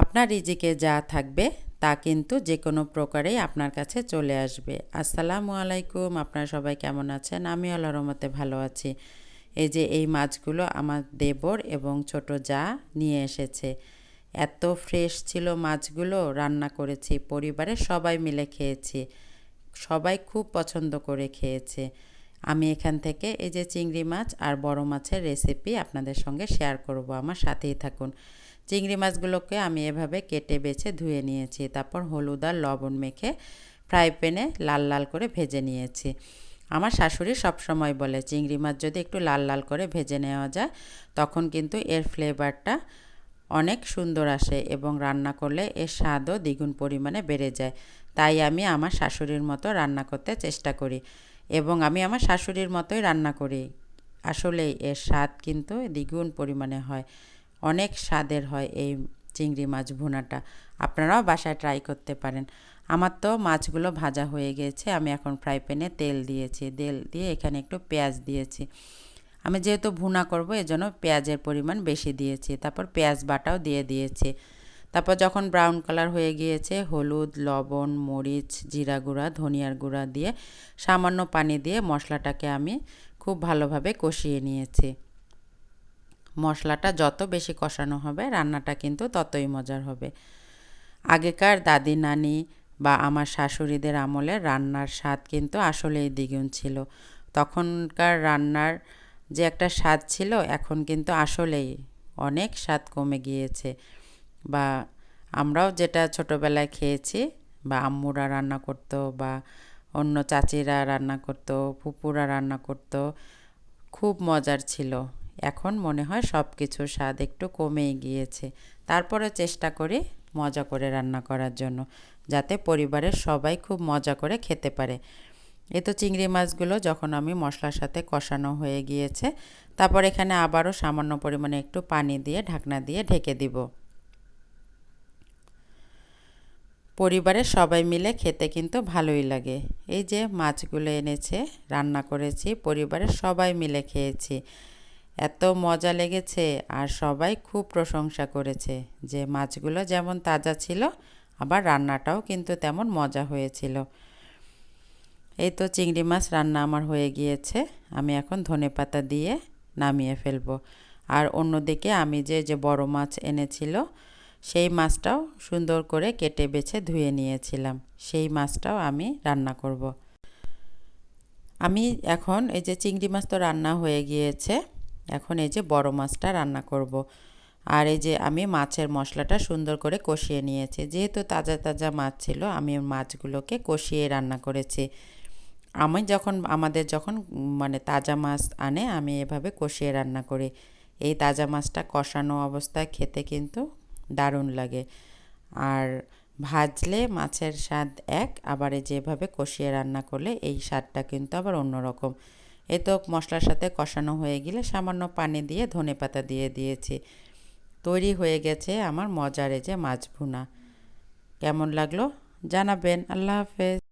আপনার রিজিকে যা থাকবে, তা কিন্তু যে কোনো প্রকারেই আপনার কাছে চলে আসবে। আসসালামু আলাইকুম, আপনারা সবাই কেমন আছেন? আমি আল্লাহ রহমতে ভালো আছি। এই যে এই মাছগুলো আমার দেবর এবং ছোট যা নিয়ে এসেছে। এত ফ্রেশ ছিল মাছগুলো, রান্না করেছি পরিবারের সবাই মিলে খেয়েছি। সবাই খুব পছন্দ করে খেয়েছে। আমি এখান থেকে এই যে চিংড়ি মাছ আর বড় মাছের রেসিপি আপনাদের সঙ্গে শেয়ার করব। আমার সাথেই থাকুন। চিংড়ি মাছগুলোকে আমি এভাবে কেটে বেছে ধুয়ে নিয়েছি। তারপর হলুদ আর লবণ মেখে ফ্রাই প্যানে লাল লাল করে ভেজে নিয়েছি। আমার শাশুড়ি সবসময় বলে, চিংড়ি মাছ যদি একটু লাল লাল করে ভেজে নেওয়া যায়, তখন কিন্তু এর ফ্লেভারটা অনেক সুন্দর আসে এবং রান্না করলে এর স্বাদও দ্বিগুণ পরিমাণে বেড়ে যায়। তাই আমি আমার শাশুড়ির মতো রান্না করতে চেষ্টা করি এবং আমি আমার শাশুড়ির মতোই রান্না করি। আসলেই এর স্বাদ কিন্তু দ্বিগুণ পরিমাণে হয়। অনেক স্বাদের হয় এই চিংড়ি মাছ ভুনাটা। আপনারাও বাসায় ট্রাই করতে পারেন। আমার তো মাছগুলো ভাজা হয়ে গিয়েছে আমি এখন ফ্রাই প্যানে তেল দিয়েছি। তেল দিয়ে এখানে একটু পেঁয়াজ দিয়েছি। আমি যেহেতু ভুনা করব, এজন্য পেঁয়াজের পরিমাণ বেশি দিয়েছি। তারপর পেঁয়াজ বাটাও দিয়ে দিয়েছি। তারপর যখন ব্রাউন কালার হয়ে গিয়েছে, হলুদ, লবণ, মরিচ, জিরা গুঁড়া, ধনিয়ার গুঁড়া দিয়ে সামান্য পানি দিয়ে মশলাটাকে আমি খুব ভালোভাবে কষিয়ে নিয়েছি। মশলাটা যত বেশি কষানো হবে, রান্নাটা কিন্তু ততই মজার হবে। আগেকার দাদি, নানি বা আমার শাশুড়িদের আমলে রান্নার স্বাদ কিন্তু আসলেই দ্বিগুণ ছিল। তখনকার রান্নার যে একটা স্বাদ ছিল, এখন কিন্তু আসলেই অনেক স্বাদ কমে গিয়েছে। বা আমরাও যেটা ছোটোবেলায় খেয়েছি, বা আম্মুরা রান্না করতো, বা অন্য চাচিরা রান্না করতো ফুপুরা রান্না করতো, খুব মজার ছিল। এখন মনে হয় সব কিছুর স্বাদ একটু কমেই গিয়েছে। তারপরে চেষ্টা করি মজা করে রান্না করার জন্য, যাতে পরিবারের সবাই খুব মজা করে খেতে পারে। এ তো চিংড়ি মাছগুলো যখন আমি মশলার সাথে কষানো হয়ে গিয়েছে, তারপর এখানে আবারও সামান্য পরিমাণে একটু পানি দিয়ে ঢাকনা দিয়ে ঢেকে দিব। পরিবারের সবাই মিলে খেতে কিন্তু ভালোই লাগে। এই যে মাছগুলো এনেছে, রান্না করেছি, পরিবারের সবাই মিলে খেয়েছি। এত মজা লেগেছে আর সবাই খুব প্রশংসা করেছে যে মাছগুলো যেমন তাজা ছিল, আবার রান্নাটাও কিন্তু তেমন মজা হয়েছিল এই তো চিংড়ি মাছ রান্না আমার হয়ে গিয়েছে, আমি এখন ধনে পাতা দিয়ে নামিয়ে ফেলব আর অন্যদিকে আমি যে যে বড় মাছ এনেছিল, সেই মাছটাও সুন্দর করে কেটে বেছে ধুয়ে নিয়েছিলাম, সেই মাছটাও আমি রান্না করব। আমি এখন এই যে চিংড়ি মাছ তো রান্না হয়ে গিয়েছে এখন এই যে বড় মাছটা রান্না করব। আর এই যে আমি মাছের মশলাটা সুন্দর করে কষিয়ে নিয়েছি। যেহেতু তাজা তাজা মাছ ছিল, আমি মাছগুলোকে কষিয়ে রান্না করেছি। আমি যখন, আমাদের যখন মানে তাজা মাছ আনে, আমি এভাবে কষিয়ে রান্না করি। এই তাজা মাছটা কষানো অবস্থায় খেতে কিন্তু দারুণ লাগে। আর ভাজলে মাছের স্বাদ এক, আবার এই যেভাবে কষিয়ে রান্না করলে এই স্বাদটা কিন্তু আবার অন্যরকম। এ তো মশলার সাথে কষানো হয়ে গেলে সামান্য পানি দিয়ে ধনে পাতা দিয়ে দিয়েছি। তৈরি হয়ে গেছে আমার মজারে যে মাছ ভুনা। কেমন লাগল? জানাবেন। আল্লাহ হাফেজ।